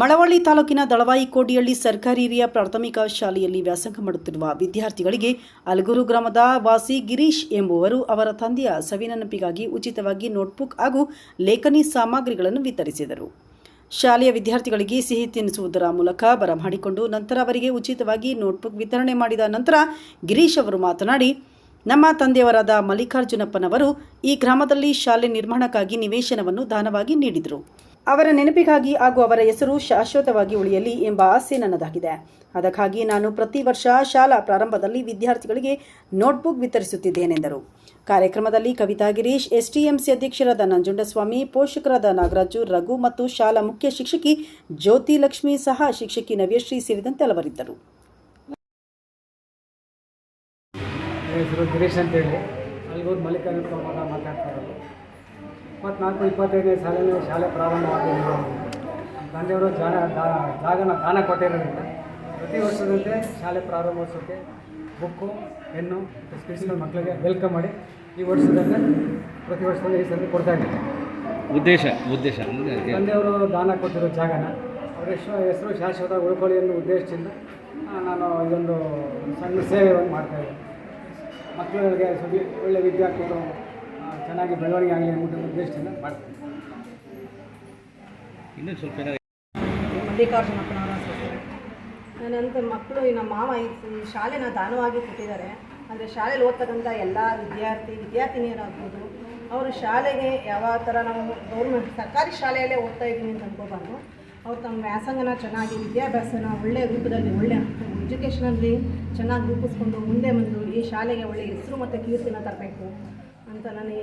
ಮಳವಳ್ಳಿ ತಾಲೂಕಿನ ದಳವಾಯಿ ಕೋಡಿಯಲ್ಲಿ ಸರ್ಕಾರಿ ಹಿರಿಯ ಪ್ರಾಥಮಿಕ ಶಾಲೆಯಲ್ಲಿ ವ್ಯಾಸಂಗ ಮಾಡುತ್ತಿರುವ ವಿದ್ಯಾರ್ಥಿಗಳಿಗೆ ಅಲಗೂರು ಗ್ರಾಮದ ವಾಸಿ ಗಿರೀಶ್ ಎಂಬುವರು ಅವರ ತಂದೆಯ ಸವಿನೆನಪಿಗಾಗಿ ಉಚಿತವಾಗಿ ನೋಟ್ಬುಕ್ ಹಾಗೂ ಲೇಖನಿ ಸಾಮಗ್ರಿಗಳನ್ನು ವಿತರಿಸಿದರು. ಶಾಲೆಯ ವಿದ್ಯಾರ್ಥಿಗಳಿಗೆ ಸಿಹಿ ತಿನ್ನಿಸುವುದರ ಮೂಲಕ ಬರಮಾಡಿಕೊಂಡು ನಂತರ ಅವರಿಗೆ ಉಚಿತವಾಗಿ ನೋಟ್ಬುಕ್ ವಿತರಣೆ ಮಾಡಿದ ನಂತರ ಗಿರೀಶ್ ಅವರು ಮಾತನಾಡಿ, ನಮ್ಮ ತಂದೆಯವರಾದ ಮಲ್ಲಿಕಾರ್ಜುನಪ್ಪನವರು ಈ ಗ್ರಾಮದಲ್ಲಿ ಶಾಲೆ ನಿರ್ಮಾಣಕ್ಕಾಗಿ ನಿವೇಶನವನ್ನು ದಾನವಾಗಿ ನೀಡಿದರು. ಅವರ ನೆನಪಿಗಾಗಿ ಹಾಗೂ ಅವರ ಹೆಸರು ಶಾಶ್ವತವಾಗಿ ಉಳಿಯಲಿ ಎಂಬ ಆಸೆ ನನ್ನದಾಗಿದೆ. ಅದಕ್ಕಾಗಿ ನಾನು ಪ್ರತಿ ವರ್ಷ ಶಾಲಾ ಪ್ರಾರಂಭದಲ್ಲಿ ವಿದ್ಯಾರ್ಥಿಗಳಿಗೆ ನೋಟ್ಬುಕ್ ವಿತರಿಸುತ್ತಿದ್ದೇನೆಂದರು ಕಾರ್ಯಕ್ರಮದಲ್ಲಿ ಕವಿತಾ ಗಿರೀಶ್ ಎಸ್ಟಿಎಂಸಿ ಅಧ್ಯಕ್ಷರಾದ ನಂಜುಂಡಸ್ವಾಮಿ ಪೋಷಕರಾದ ನಾಗರಾಜು, ರಘು ಮತ್ತು ಶಾಲಾ ಮುಖ್ಯ ಶಿಕ್ಷಕಿ ಜ್ಯೋತಿ ಲಕ್ಷ್ಮಿ ಸಹ ಶಿಕ್ಷಕಿ ನವ್ಯಶ್ರೀ ಸೇರಿದಂತೆ ಹಲವರಿದ್ದರು. ಗಿರೀಶ್ ಅಂತೇಳಿ. ಇಪ್ಪತ್ನಾಲ್ಕು ಇಪ್ಪತ್ತೈದನೇ ಸಾಲಿನ ಶಾಲೆ ಪ್ರಾರಂಭವಾಗಿದೆ ನಮ್ಮ ತಂದೆಯವರು ಜಾಗ ಜಾಗನ ದಾನ ಕೊಟ್ಟಿರೋದ್ರಿಂದ ಪ್ರತಿ ವರ್ಷದಂತೆ ಶಾಲೆ ಪ್ರಾರಂಭೋತ್ಸವಕ್ಕೆ ಬುಕ್ಕು ಪೆನ್ನು ಮತ್ತು ಸ್ಪೀಚ್ಗಳು ಮಕ್ಕಳಿಗೆ ವೆಲ್ಕಮ್ ಮಾಡಿ ಈ ವರ್ಷದಂತೆ ಪ್ರತಿ ವರ್ಷದಲ್ಲಿ ಈ ಸರ್ತಿ ಕೊಡ್ತಾ ಇದ್ದೀವಿ ಉದ್ದೇಶ ಉದ್ದೇಶ. ತಂದೆಯವರು ದಾನ ಕೊಟ್ಟಿರೋ ಜಾಗನ ಅವರ ಹೆಸರು ಹೆಸರು ಶಾಶ್ವತ ಉಳ್ಕೊಳ್ಳಿ ಅನ್ನೋ ಉದ್ದೇಶದಿಂದ ನಾನು ಇದೊಂದು ಸಣ್ಣ ಸೇವೆಯನ್ನು ಮಾಡ್ತಾಯಿದ್ದೆ ಮಕ್ಕಳಿಗೆ ಸುದ್ದಿ ಒಳ್ಳೆಯ ವಿದ್ಯಾರ್ಥಿಗಳು ಚೆನ್ನಾಗಿ ಬೆಳವಣಿಗೆ ಆಗಲಿ ಅನ್ನೋ ಉದ್ದೇಶದಿಂದ ಇನ್ನೂ ಸ್ವಲ್ಪ ಏನಾದ್ರು ಮಲ್ಲಿಕಾರ್ಜುನಪ್ಪನವರ ಸೊಸೆ. ನನ್ನಂಥ ಮಕ್ಕಳು ಈ ನಮ್ಮ ಮಾವ ಈ ಶಾಲೆನ ದಾನವಾಗಿ ಕೊಟ್ಟಿದ್ದಾರೆ. ಅಂದರೆ ಶಾಲೆಯಲ್ಲಿ ಓದ್ತಕ್ಕಂಥ ಎಲ್ಲ ವಿದ್ಯಾರ್ಥಿ ವಿದ್ಯಾರ್ಥಿನಿಯರಾಗ್ಬೋದು ಅವರು ಶಾಲೆಗೆ ಯಾವ ಥರ ನಾವು ಗೌರ್ಮೆಂಟ್ ಸರ್ಕಾರಿ ಶಾಲೆಯಲ್ಲೇ ಓದ್ತಾ ಇದ್ದೀನಿ ಅಂತ ಅನ್ಕೋಬಾರ್ದು. ಅವ್ರು ತಮ್ಮ ವ್ಯಾಸಂಗನ ಚೆನ್ನಾಗಿ ವಿದ್ಯಾಭ್ಯಾಸನ ಒಳ್ಳೆಯ ರೂಪದಲ್ಲಿ ಒಳ್ಳೆಯ ಎಜುಕೇಷನಲ್ಲಿ ಚೆನ್ನಾಗಿ ರೂಪಿಸ್ಕೊಂಡು ಮುಂದೆ ಬಂದು ಈ ಶಾಲೆಗೆ ಒಳ್ಳೆಯ ಹೆಸರು ಮತ್ತು ಕೀರ್ತಿನ ತರಬೇಕು. ಅಂತ ನನಗೆ